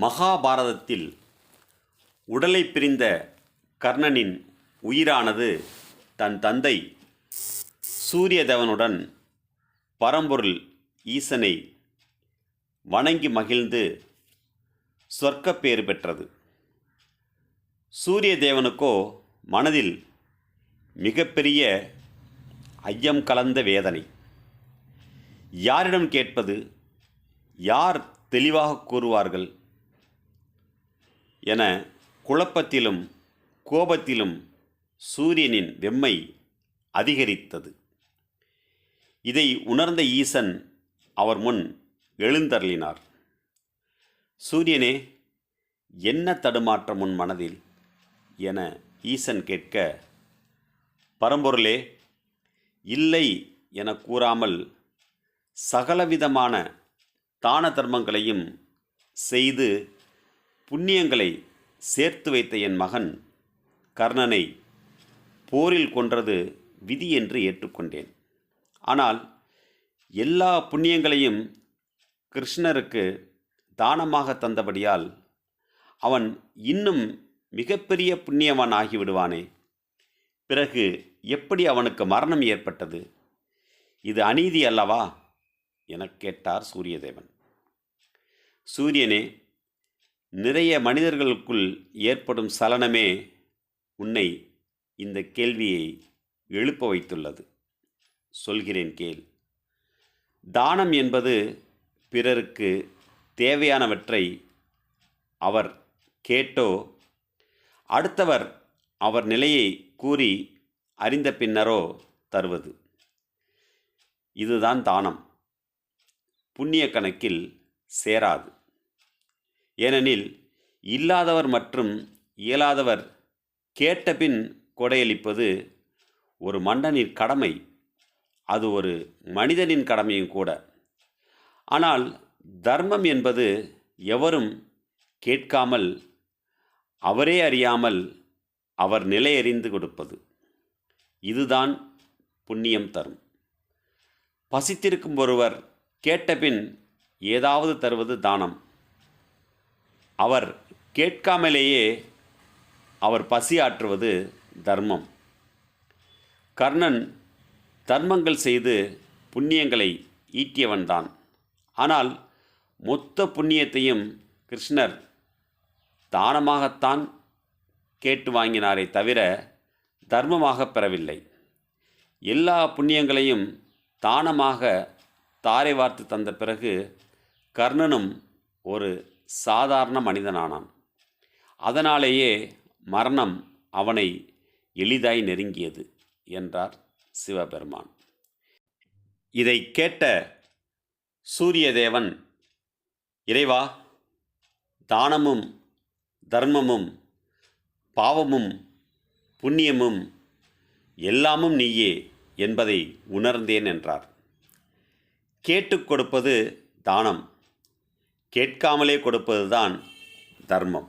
மகாபாரதத்தில் உடலை பிரிந்த கர்ணனின் உயிரானது தன் தந்தை சூரியதேவனுடன் பரம்பொருள் ஈசனை வணங்கி மகிழ்ந்து சொர்க்கப்பேறு பெற்றது. சூரிய தேவனுக்கோ மனதில் மிகப்பெரிய ஐயம் கலந்த வேதனை. யாரிடம் கேட்பது யார் தெளிவாக கூறுவார்கள்? என குழப்பத்திலும் கோபத்திலும் சூரியனின் வெம்மை அதிகரித்தது. இதை உணர்ந்த ஈசன் அவர் முன் எழுந்தருளினார். சூரியனே என்ன தடுமாற்றம் உன் மனதில்? என ஈசன் கேட்க பரம்பொருளே இல்லை என கூறாமல் சகலவிதமான தான தர்மங்களையும் செய்து புண்ணியங்களை சேர்த்து வைத்த என் மகன் கர்ணனை போரில் கொன்றது விதி என்று ஏற்றுக்கொண்டேன். ஆனால் எல்லா புண்ணியங்களையும் கிருஷ்ணருக்கு தானமாக தந்தபடியால் அவன் இன்னும் மிகப்பெரிய புண்ணியவான் ஆகிவிடுவானே. பிறகு எப்படி அவனுக்கு மரணம் ஏற்பட்டது? இது அநீதி அல்லவா? எனக் கேட்டார் சூரியதேவன். சூரியனே நிறைய மனிதர்களுக்குள் ஏற்படும் சலனமே உன்னை இந்த கேள்வியை எழுப்ப வைத்துள்ளது. சொல்கிறேன் கேள். தானம் என்பது பிறருக்கு தேவையானவற்றை அவர் கேட்டோ அடுத்தவர் அவர் நிலையை கூறி அறிந்த பின்னரோ தருவது. இதுதான் தானம். புண்ணிய கணக்கில் சேராது. ஏனெனில் இல்லாதவர் மற்றும் இயலாதவர் கேட்டபின் கொடையளிப்பது ஒரு மன்னனின் கடமை அது ஒரு மனிதனின் கடமையும் கூட. ஆனால் தர்மம் என்பது எவரும் கேட்காமல் அவரே அறியாமல் அவர் நிலையறிந்து கொடுப்பது. இதுதான் புண்ணியம் தரும். பசித்திருக்கும் ஒருவர் கேட்டபின் ஏதாவது தருவது தானம். அவர் கேட்காமலேயே அவர் பசி ஆற்றுவது தர்மம். கர்ணன் தர்மங்கள் செய்து புண்ணியங்களை ஈட்டியவன்தான். ஆனால் மொத்த புண்ணியத்தையும் கிருஷ்ணர் தானமாகத்தான் கேட்டு வாங்கினாரே தவிர தர்மமாக பெறவில்லை. எல்லா புண்ணியங்களையும் தானமாக தாரை வார்த்து தந்த பிறகு கர்ணனும் ஒரு சாதாரண மனிதனானான். அதனாலேயே மரணம் அவனை எளிதாய் நெருங்கியது என்றார் சிவபெருமான். இதை கேட்ட சூரியதேவன் இறைவா தானமும் தர்மமும் பாவமும் புண்ணியமும் எல்லாமும் நீயே என்பதை உணர்ந்தேன் என்றார். கேட்டுக் கொடுப்பது தானம். கேட்காமலே கொடுப்பதுதான் தர்மம்.